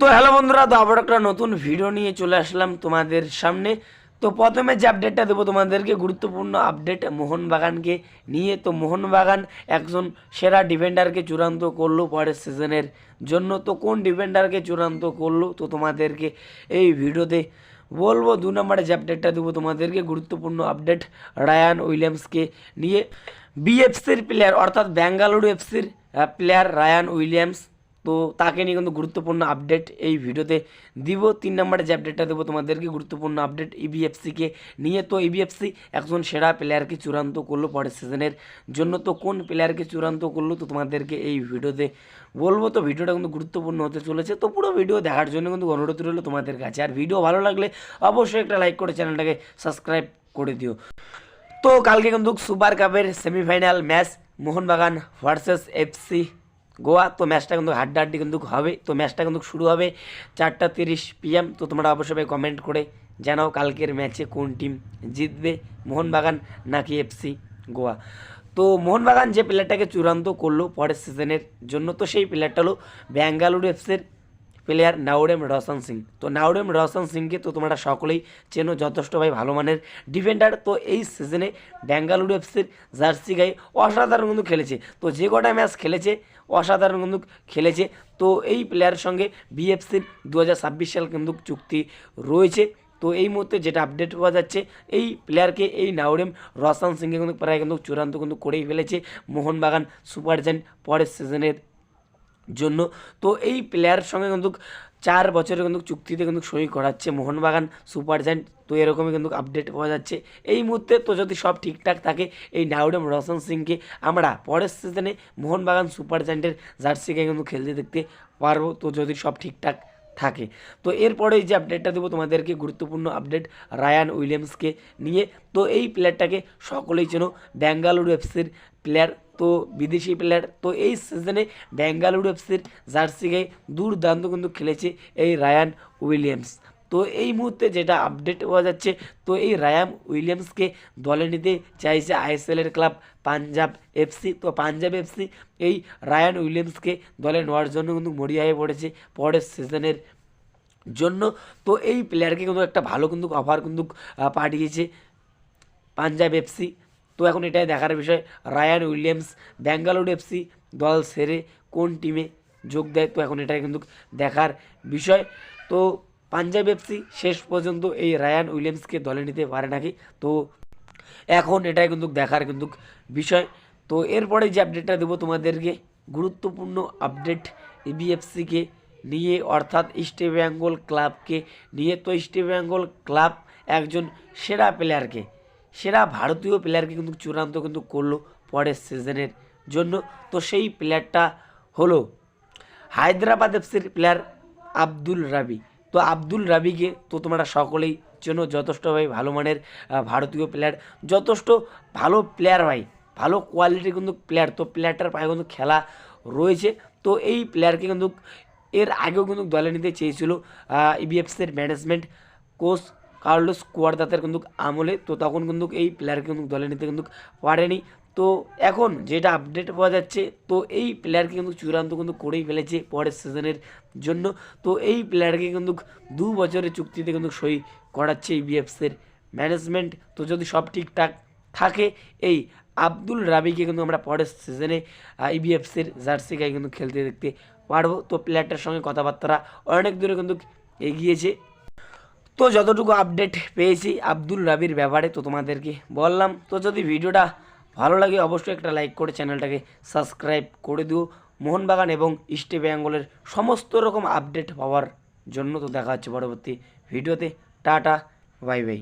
তো হ্যালো বন্ধুরা, তো আবার একটা নতুন ভিডিও নিয়ে চলে আসলাম তোমাদের সামনে। তো প্রথমে যে আপডেটটা দেবো তোমাদেরকে, গুরুত্বপূর্ণ আপডেট মোহনবাগানকে নিয়ে। তো মোহনবাগান একজন সেরা ডিফেন্ডারকে চূড়ান্ত করল পরের সিজনের জন্য। তো কোন ডিফেন্ডারকে চূড়ান্ত করল, তো তোমাদেরকে এই ভিডিওতে বলব। দু নম্বরে যে আপডেটটা দেবো তোমাদেরকে, গুরুত্বপূর্ণ আপডেট রায়ান উইলিয়ামসকে নিয়ে। বিএফসির প্লেয়ার অর্থাৎ ব্যাঙ্গালুরু এফসির প্লেয়ার রায়ান উইলিয়ামস তো তাকে নিয়ে কিন্তু গুরুত্বপূর্ণ আপডেট এই ভিডিওতে দিব। তিন নম্বরে যে আপডেটটা দেবো তোমাদেরকে গুরুত্বপূর্ণ আপডেট ইবিএফসিকে নিয়ে। তো ইবিএফসি একজন সেরা প্লেয়ারকে চূড়ান্ত করল পরের সিজনের জন্য। তো কোন প্লেয়ারকে চূড়ান্ত করল তো তোমাদেরকে এই ভিডিওতে বলব। তো ভিডিওটা কিন্তু গুরুত্বপূর্ণ হতে চলেছে। তো পুরো ভিডিও দেখার জন্য কিন্তু অনুরোধ রইল তোমাদের কাছে। আর ভিডিও ভালো লাগলে অবশ্যই একটা লাইক করে চ্যানেলটাকে সাবস্ক্রাইব করে দিও। তো কালকে কিন্তু সুপার কাপের semifinal match Mohun Bagan versus FC Goa, তো ম্যাচটা কিন্তু হাড্ডাহাড্ডি কিন্তু হবে, তো ম্যাচটা কিন্তু শুরু হবে চারটা তিরিশ পিএম তো তোমরা অবশ্যই কমেন্ট করে জানাও কালকের ম্যাচে কোন টিম জিতবে, মোহনবাগান নাকি এফসি গোয়া। তো মোহনবাগান যে প্লেয়ারটাকে চূড়ান্ত করল পরের সিজনের জন্য, তো সেই প্লেয়ারটা হলো ব্যাঙ্গালুরু এফসির প্লেয়ার নাওরেম রোশন সিং তো নাওরেম রোশন সিংকে তো তোমরা সকলেই চেনো, যথেষ্ট ভাই ভালো মানের ডিফেন্ডার তো এই সিজনে ব্যাঙ্গালুরু এফসির জার্সি গায়ে অসাধারণ কিন্তু খেলেছে। তো যে কটা ম্যাচ খেলেছে, অসাধারণ কিন্তু খেলেছে। তো এই প্লেয়ারের সঙ্গে বিএফসির দু হাজার ছাব্বিশ সাল কিন্তু চুক্তি রয়েছে। তো এই মুহূর্তে যেটা আপডেট পাওয়া যাচ্ছে, এই প্লেয়ারকে এই নাওরেম রসান সিংকে কিন্তু প্রায় কিন্তু চূড়ান্ত কিন্তু করেই ফেলেছে। মোহনবাগান সুপার জায়েন্ট পরের সিজনের জন্য। তো এই প্লেয়ারের সঙ্গে কিন্তু চার বছরের কিন্তু চুক্তিতে কিন্তু সই করাচ্ছে। মোহনবাগান সুপার জায়েন্ট, তো এরকমই কিন্তু আপডেট পাওয়া যাচ্ছে। এই মুহূর্তে তো যদি সব ঠিকঠাক থাকে, এই নাউডেম রোশন সিংকে আমরা পরের সিজনে মোহনবাগান সুপার জায়েন্টের জার্সিকে কিন্তু খেলতে দেখতে পারব। তো যদি সব ঠিকঠাক থাকে। তো এরপরে যে আপডেটটা দেবো তোমাদেরকে গুরুত্বপূর্ণ আপডেট রায়ান উইলিয়ামসকে নিয়ে। তো এই প্লেয়ারটাকে সকলেই চেনো, ব্যাঙ্গালুরু এফসির প্লেয়ার তো বিদেশি প্লেয়ার তো এই সিজনে ব্যাঙ্গালুরু এফসির জার্সি গায়ে দুর্দান্ত কিন্তু খেলেছে এই রায়ান উইলিয়ামস। তো এই মুহূর্তে যেটা আপডেট পাওয়া যাচ্ছে, তো এই রায়ান উইলিয়ামসকে দলে নিতে চাইছে আইএসএলের ক্লাব পাঞ্জাব এফসি তো পাঞ্জাব এফসি এই রায়ান উইলিয়ামসকে দলে নেওয়ার জন্য কিন্তু মরিয়া হয়ে পড়েছে পরের সিজনের জন্য। তো এই প্লেয়ারকে কিন্তু একটা ভালো কিন্তু অফার কিন্তু পাঠিয়েছে পাঞ্জাব এফসি তো এখন এটাই দেখার বিষয়, রায়ান উইলিয়ামস ব্যাঙ্গালোর এফসি দল সেরে কোন টিমে যোগ দেয়? তো এখন এটাই কিন্তু দেখার বিষয়। তো পাঞ্জাব এফসি শেষ পর্যন্ত এই রায়ান উইলিয়ামসকে দলে নিতে পারে নাকি? তো এখন এটাই কিন্তু দেখার কিন্তু বিষয়। তো এরপরে যে আপডেটটা দেবো তোমাদেরকে, গুরুত্বপূর্ণ আপডেট ইবিএফসিকে নিয়ে, অর্থাৎ ইস্ট বেঙ্গল ক্লাবকে নিয়ে। তো ইস্ট বেঙ্গল ক্লাব একজন সেরা প্লেয়ারকে সেরা ভারতীয় প্লেয়ারকে কিন্তু চূড়ান্ত কিন্তু করল পরের সিজনের জন্য। তো সেই প্লেয়ারটা হলো হায়দ্রাবাদ এফসির প্লেয়ার আব্দুল রাবি। তো আব্দুল রাবিকে তো তোমরা সকলেই চেনো যথেষ্টভাবে ভালো মানের ভারতীয় প্লেয়ার যথেষ্ট ভালো প্লেয়ার ভাই, ভালো কোয়ালিটির কিন্তু প্লেয়ার তো প্লেয়ারটার পায়ে কিন্তু খেলা রয়েছে। তো এই প্লেয়ারকে কিন্তু এর আগেও কিন্তু দলে নিতে চেয়েছিল ইবিএফসির ম্যানেজমেন্ট কোচ কার্লোস কুয়ারদাতের কিন্তু আমলে, তো তখন কিন্তু এই প্লেয়ারকে কিন্তু দলে নিতে কিন্তু পারেনি। তো এখন যেটা আপডেট পাওয়া যাচ্ছে, তো এই প্লেয়ারকে কিন্তু চূড়ান্ত কিন্তু করেই ফেলেছে পরের সিজনের জন্য। তো এই প্লেয়ারকে কিন্তু দু বছরের চুক্তিতে কিন্তু সই করাচ্ছে ইবিএফসির ম্যানেজমেন্ট তো যদি সব ঠিকঠাক থাকে, এই আব্দুল রাবিকে কিন্তু আমরা পরের সিজনে ইবিএফসির জার্সি গায়ে কিন্তু খেলতে দেখতে পারব। তো প্লেয়ারটার সঙ্গে কথাবার্তা অনেক দূরে কিন্তু এগিয়েছে। তো যতটুকু আপডেট পেয়েছি আব্দুল রাবির ব্যাপারে তো তোমাদেরকে বললাম। তো যদি ভিডিওটা ভালো লাগে অবশ্যই একটা লাইক করে চ্যানেলটাকে সাবস্ক্রাইব করে দিও। মোহনবাগান এবং ইস্ট বেঙ্গলের সমস্ত রকম আপডেট পাওয়ার জন্য তো দেখা হচ্ছে পরবর্তী ভিডিওতে টাটা বাই বাই